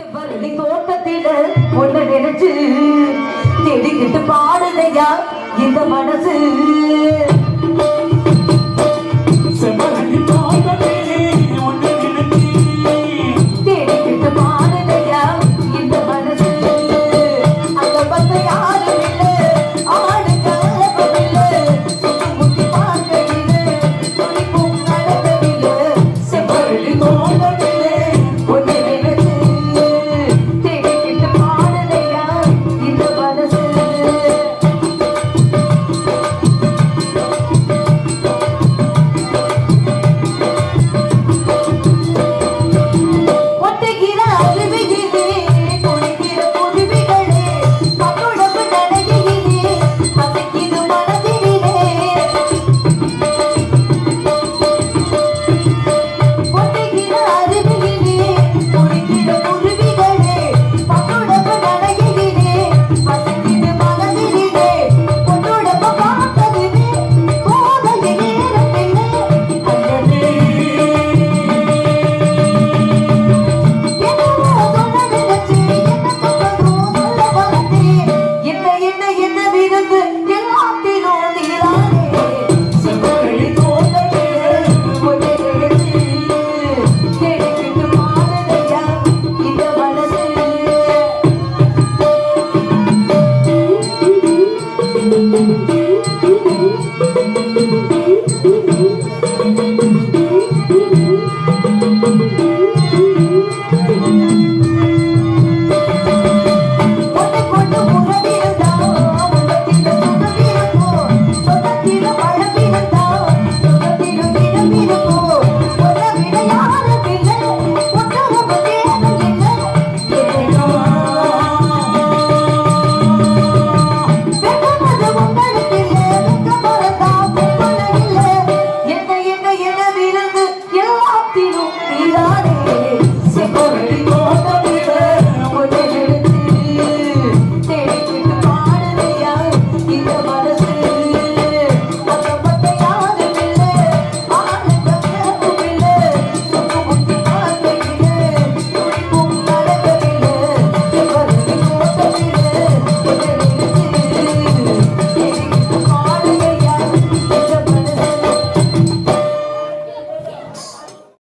செவ்வரளி தோட்டத்தில ஒண்ணு நினைச்சு தேடிக்கிட்டு பாடுதையா இந்த மனசு olvidaré, se corre